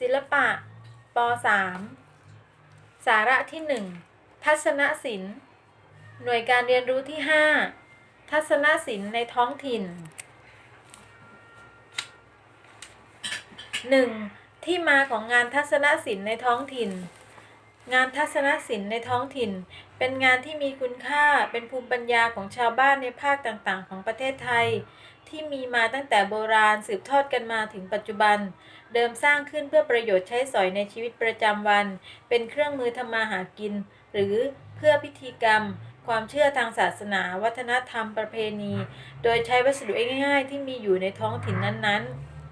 ศิลปะป .3 สาระที่ 1 ทัศนศิลป์ หน่วยการเรียนรู้ที่ 5 ทัศนศิลป์ในท้องถิ่น 1. ที่มาของงานทัศนศิลป์ในท้องถิ่น งานทัศนศิลป์ในท้องถิ่น เป็นงานที่มีคุณค่าเป็นภูมิปัญญาของชาวบ้านในภาคต่างๆ ของประเทศไทย ที่มีมาตั้งแต่โบราณสืบทอดกันมาถึงปัจจุบัน เดิมสร้างขึ้นเพื่อประโยชน์ใช้สอยในชีวิตประจำวัน เป็นเครื่องมือทำมาหากิน หรือเพื่อพิธีกรรม ความเชื่อทางศาสนา วัฒนธรรมประเพณี โดยใช้วัสดุง่าย ๆ ที่มีอยู่ในท้องถิ่นนั้น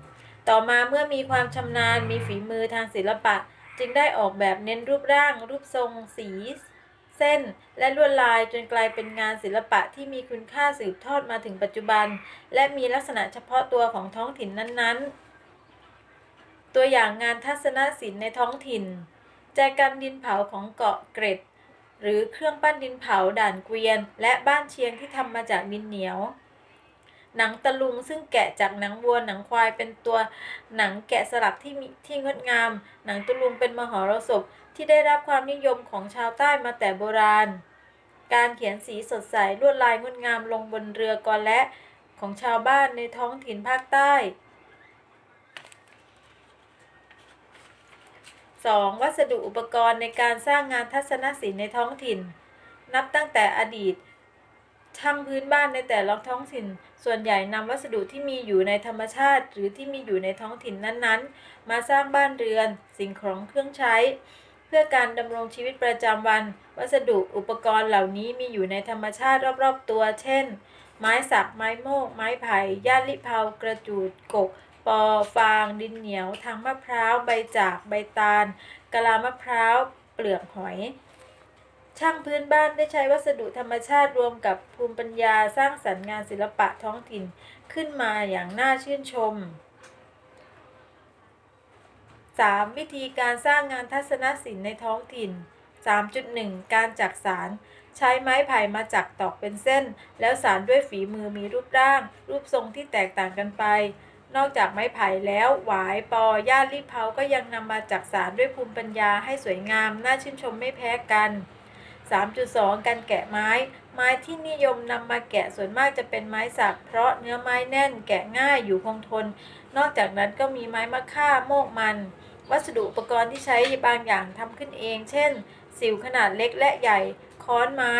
ๆ ต่อมาเมื่อมีความชำนาญมีฝีมือทางศิลปะ จึงได้ออกแบบเน้นรูปร่าง รูปทรง สี เส้น และลวดลายจนกลายเป็นงานศิลปะที่มีคุณค่าสืบทอดมาถึงปัจจุบัน และมีลักษณะเฉพาะตัวของท้องถิ่นนั้นๆ ตัวอย่างงานทัศนศิลป์ในท้องถิ่น แจกันดินเผาของเกาะเกร็ด หรือเครื่องปั้นดินเผาด่านเกวียน และบ้านเชียงที่ทำมาจากดินเหนียว หนังตะลุงซึ่งแกะจากหนังวัวหนังควายเป็นตัวหนังแกะสลักที่มีที่งดงาม หนังตะลุงเป็นมหรสพที่ได้รับความนิยมของชาวใต้มาแต่โบราณ การเขียนสีสดใสลวดลายงดงามลงบนเรือกอและของชาวบ้านในท้องถิ่นภาคใต้ 2. วัสดุอุปกรณ์ในการสร้างงานทัศนศิลป์ในท้องถิ่น นับตั้งแต่อดีต ช่างพื้นบ้านในแต่ละท้องถิ่น ส่วนใหญ่นำวัสดุที่มีอยู่ในธรรมชาติ หรือที่มีอยู่ในท้องถิ่นนั้นๆ มาสร้างบ้านเรือน สิ่งของเครื่องใช้ เพื่อการดำรงชีวิตประจำวัน วัสดุอุปกรณ์เหล่านี้มีอยู่ในธรรมชาติรอบๆตัว เช่น ไม้สัก ไม้โมก ไม้ไผ่ย่าลิเผากระจูดกก ปอ ฟาง ดินเหนียว ทางมะพร้าว ใบจาก ใบตาลกะลามะพร้าว เปลือกหอย ช่างพื้นบ้านได้ใช้วัสดุธรรมชาติรวมกับภูมิปัญญาสร้างสรรค์งานศิลปะท้องถิ่นขึ้นมาอย่างน่าชื่นชม 3. วิธีการสร้างงานทัศนศิลป์ในท้องถิ่น 3.1 การจักสารใช้ไม้ไผ่มาจักตอกเป็นเส้น แล้วสารด้วยฝีมือมีรูปร่าง รูปทรงที่แตกต่างกันไป นอกจากไม้ไผ่แล้วหวายปอย่าลิเผาก็ยังนำมาจักสารด้วยภูมิปัญญาให้สวยงาม น่าชื่นชมไม่แพ้กัน 3.2 การแกะไม้ ไม้ที่นิยมนำมาแกะส่วนมากจะเป็นไม้สัก เพราะเนื้อไม้แน่นแกะง่ายอยู่คงทน นอกจากนั้นก็มีไม้มะค่าโมกมัน วัสดุอุปกรณ์ที่ใช้บางอย่างทำขึ้นเอง เช่น สิวขนาดเล็กและใหญ่ค้อนไม้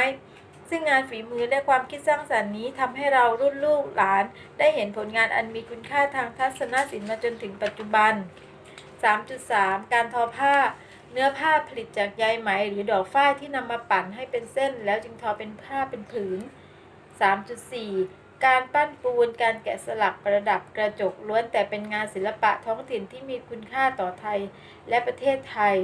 ซึ่งงานฝีมือและความคิดสร้างสรรค์นี้ทำให้เรารุ่นลูกหลาน ได้เห็นผลงานอันมีคุณค่าทางทัศนศิลป์มาจนถึงปัจจุบัน 3.3 การทอผ้า เนื้อผ้าผลิตจากใยไหมหรือดอกฝ้ายที่นำมาปั่นให้เป็นเส้น แล้วจึงทอเป็นผ้าเป็นผืน 3.4 การปั้นปูน การแกะสลักประดับกระจกล้วนแต่เป็นงานศิลปะท้องถิ่นที่มีคุณค่าต่อไทยและประเทศไทย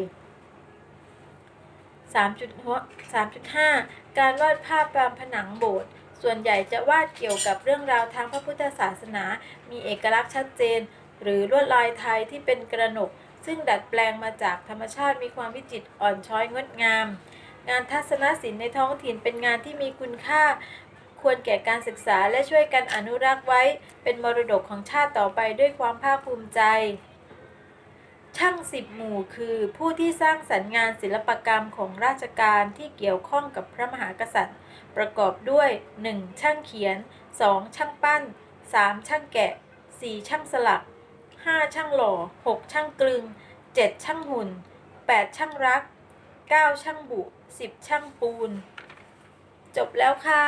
3.5 การวาดภาพตามผนังโบสถ์ส่วนใหญ่จะวาดเกี่ยวกับเรื่องราวทางพระพุทธศาสนา มีเอกลักษณ์ชัดเจน หรือลวดลายไทยที่เป็นกระหนก ซึ่งดัดแปลงมาจากธรรมชาติมีความวิจิตรอ่อนช้อยงดงาม งานทัศนศิลป์ในท้องถิ่นเป็นงานที่มีคุณค่า ควรแก่การศึกษาและช่วยกันอนุรักษ์ไว้ เป็นมรดกของชาติต่อไปด้วยความภาคภูมิใจ ช่างสิบหมู่คือผู้ที่สร้างสรรค์งานศิลปกรรมของราชการที่เกี่ยวข้องกับพระมหากษัตริย์ ประกอบด้วย 1. ช่างเขียน 2. ช่างปั้น 3. ช่างแกะ 4. ช่างสลัก ห้าช่างหล่อหกช่างกลึงเจ็ดช่างหุ่นแปดช่างรักเก้าช่างบุสิบช่างปูน จบแล้วค่ะ